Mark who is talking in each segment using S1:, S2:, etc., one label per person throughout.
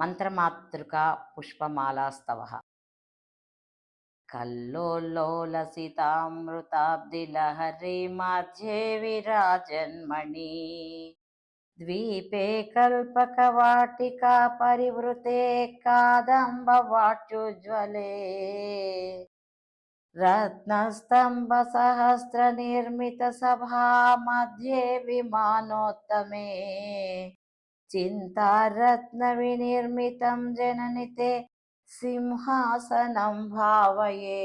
S1: మంత్రమాతృక పుష్పమాలాస్తవ కల్లోలోలసితామృతాబ్దిలహరి మధ్యే విరాజన్మణి ద్వీపే కల్పకవాటికా పరివృతే కాదంబవాట్యుజ్వలే रत्नस्तम्भसहस्रनिर्मितसभा मध्ये विमानोत्तमे चिन्तारत्नविनिर्मितं जननि ते सिंहासनं भावये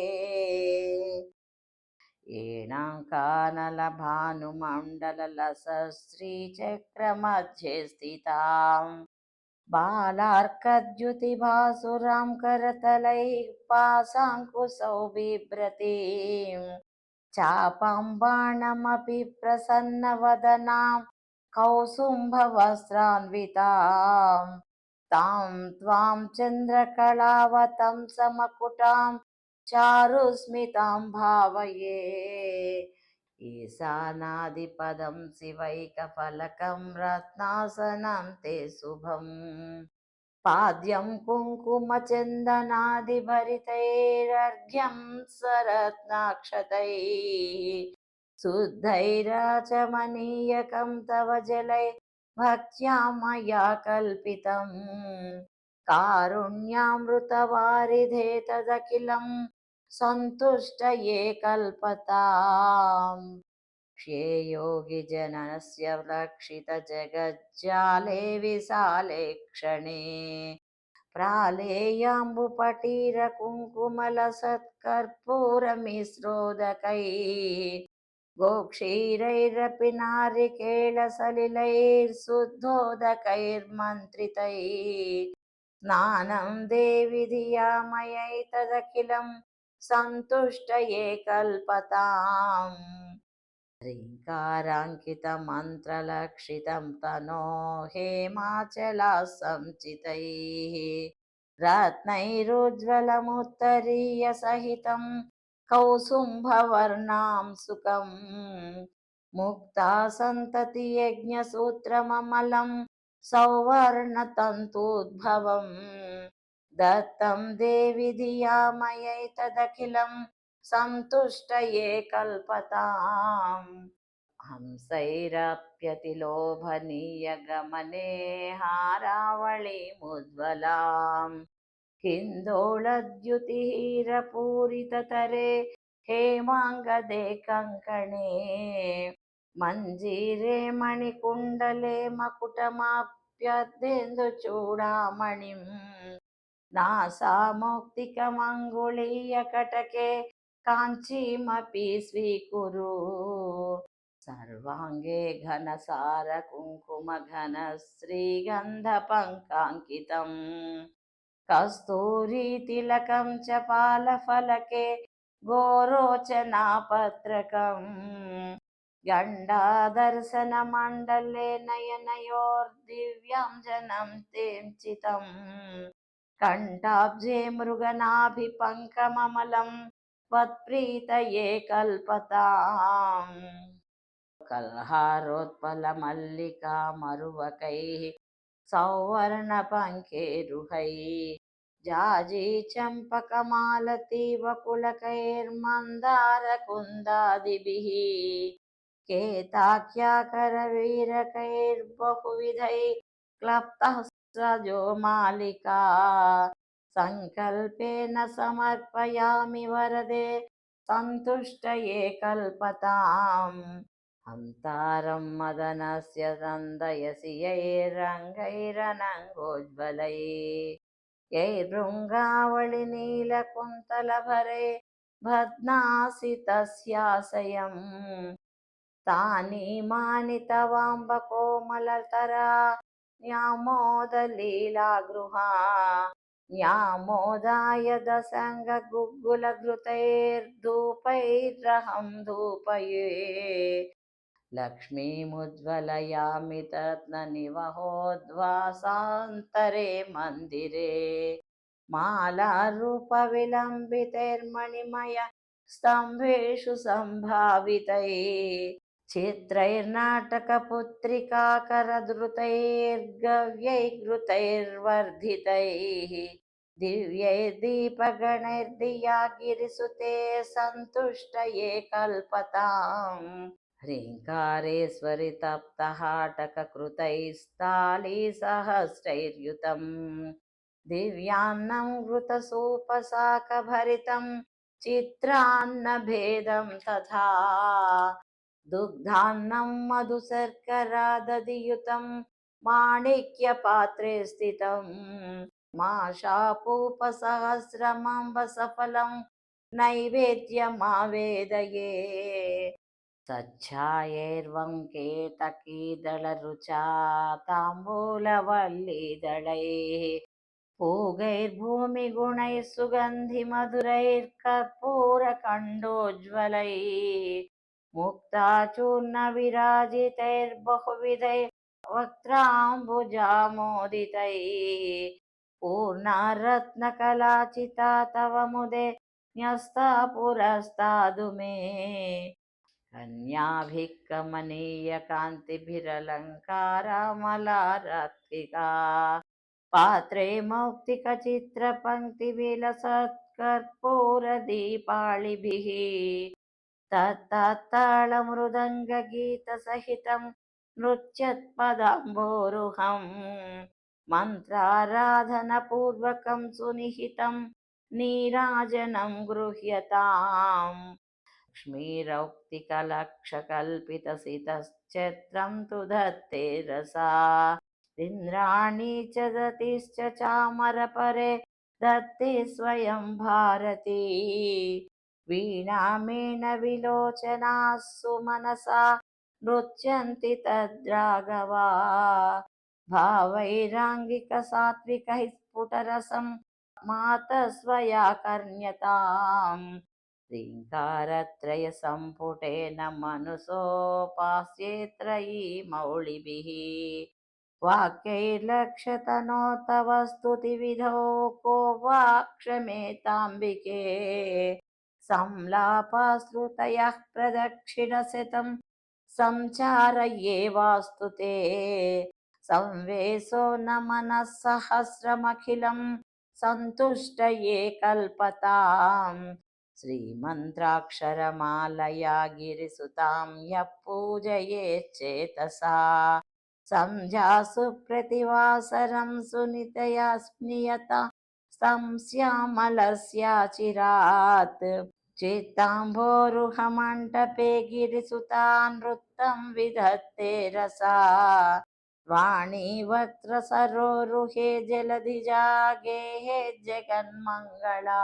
S1: एणाङ्कानलभानुमण्डललसश्रीचक्रमध्ये स्थिताम् बालार्कद्युतिभासुरां करतलैः पासाङ्कुशौ बिभ्रतीं चापां बाणमपि प्रसन्नवदनां కౌసుంభవస్త్రాన్వితాం. తాం త్వాం చంద్రకళావతం సమకుటాం. చారుస్మితాం భావయే. ఈశానాదిపదం శివైకఫలకం రత్నాసనం తే శుభం. పాద్యం కుంకుమచందనాదిభరితైరర్ఘ్యం సరత్నాక్షతై शुद्धैराचमनीयकं तव जलै भक्त्या मया कल्पितम् कारुण्यामृतवारिधे तदखिलं सन्तुष्टये कल्पताम् श्रेयोगिजनस्य लक्षितजगज्जाले विशाले क्षणे प्रालेयाम्बुपटीरकुङ्कुमलसत्कर्पूरमिश्रोदकैः गोक्षीरैरपि नारिकेलसलिलैर्शुद्धोदकैर्मन्त्रितैः स्नानं देवि धिया मयैतदखिलं सन्तुष्टये कल्पताम् ह्रीङ्काराङ्कितमन्त्रलक्षितं तनो हेमाचला सञ्चितैः रत्नैरुज्ज्वलमुत्तरीयसहितं कौसुम्भवर्णां सुखं मुक्ता सन्ततियज्ञसूत्रममलं सौवर्णतन्तूद्भवम् दत्तं देवि धिया मयैतदखिलं सन्तुष्टये कल्पताम् हंसैरप्यतिलोभनीयगमने हारावळीमुज्ज्वलाम् हिन्दोळद्युतिहीरपूरिततरे हेमाङ्गदे कङ्कणे मञ्जीरे मणिकुण्डले मकुटमाप्यद्देन्दुचूडामणिम् नासामौक्तिकमङ्गुलीयकटके काञ्चीमपि स्वीकुरु सर्वाङ्गे घनसारकुङ्कुमघनश्रीगन्धपङ्काङ्कितम् కస్తూరితిలకం చ పాలఫలకే గోరోచనా పత్రకం గండాదర్శన గోరోచనాపత్రకం. గండాదర్శనమండలే నయనయోర్దివ్యాంజనం తేంచితం. కంఠాబ్జే మృగనాభిపంకమలం వత్ప్రీతయే కల్పతాం. కల్హారోత్పల మల్లికా మరువకై సౌవర్ణ పంకే రుహై జాజీ చంపకమాలతీవకులకైర్మందారకుందాదిభి క్లప్త సజో మాలికా. సంకల్పేన సమర్పయామి వరదే సంతుష్టయే కల్పతాం. అంతారం మదనస్య నందయసి యైరంగైరనంగోజ్వలై यैर्भृङ्गावळिनीलकुन्तलभरे भद्नासि तस्याशयम् तानि तवाम्बकोमलतरा न्यामोदलीलागृहा न्यामोदाय दशङ्गगुग्गुलघृतैर्धूपैर्रहं धूपये लक्ष्मीमुज्ज्वलयामि तत्ननिवहोद्वासान्तरे मन्दिरे मालारूपविलम्बितैर्मणिमय स्तम्भेषु सम्भावितैः चित्रैर्नाटकपुत्रिकाकरधृतैर्गव्यैर्घृतैर्वर्धितैः दिव्यैर्दीपगणैर्दिया गिरिसुते सन्तुष्टये कल्पताम् ह्रीङ्कारेश्वरि तप्तहाटककृतैस्तालीसहस्रैर्युतम् दिव्यान्नं घृतसूपशाकभरितं चित्रान्नभेदं तथा दुग्धान्नं मधुशर्करादधियुतं माणिक्यपात्रे स्थितं माशापूपसहस्रमम्बसफलं नैवेद्यमावेदये सच्छायैर्वङ्केतकीदलरुचा ताम्बूलवल्लीदलैः पूगैर्भूमिगुणैः सुगन्धिमधुरैर्कर्पूरकण्डोज्ज्वलैः मुक्ताचूर्णविराजितैर्बहुविधैः वक्त्राम्बुजामोदितैः पूर्णारत्नकलाचिता तव मुदे न्यस्ता पुरस्तादु मे कन्याभिः कमनीयकान्तिभिरलङ्कारामलारत्रिका पात्रे मौक्तिकचित्रपङ्क्तिविलसत्कर्पूरदीपाळिभिः तत्तत्ताळमृदङ्गगीतसहितं नृत्यत्पदाम्भोरुहम् मन्त्राराधनपूर्वकं सुनिहितं नीराजनं गृह्यताम् लक्ष्मीरौक्तिकलक्षकल्पितसितश्चित्रं तु धत्ते रसा इन्द्राणी च दतिश्च चामरपरे दत्ते स्वयं भारती वीणामेणविलोचनाः सुमनसा नृत्यन्ति तद्राघवा भावैराङ्गिकसात्विकैः स्फुटरसं मातस्वया कर्ण्यताम् ह्रीङ्कारत्रयसम्पुटेन मनुसोपास्येत्रयी मौलिभिः वाक्यैर्लक्षतनो तव स्तुतिविधौ को वा क्षमेताम्बिके संलापाश्रुतयः प्रदक्षिणशतं संचारये वास्तु ते संवेशो न मनः सहस्रमखिलं सन्तुष्टये कल्पताम् श्रीमन्त्राक्षरमालया गिरिसुतां यः पूजयेच्चेतसा संध्यासु प्रतिवासरं सुनितया स्नियता संस्यामलस्याचिरात् चित्ताम्भोरुहमण्डपे गिरिसुता नृत्तं विधत्ते रसा वाणी वक्त्रसरोरुहे जलधिजा गेहे जगन्मङ्गला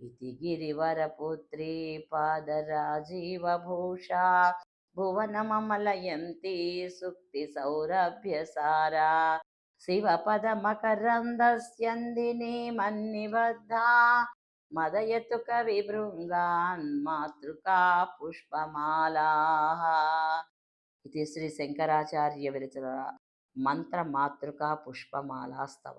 S1: इति गिरिवरपुत्री पादराजीवभूषा भुवनममलयन्ती सुक्तिसौरभ्यसारा शिवपदमकरन्दस्यन्दिनी मन्निबद्धा मदयतु कविभृङ्गान् मातृका पुष्पमालाः ఇది శ్రీ శంకరాచార్య విరచన మంత్ర మాతృకా పుష్పమాలాస్తవ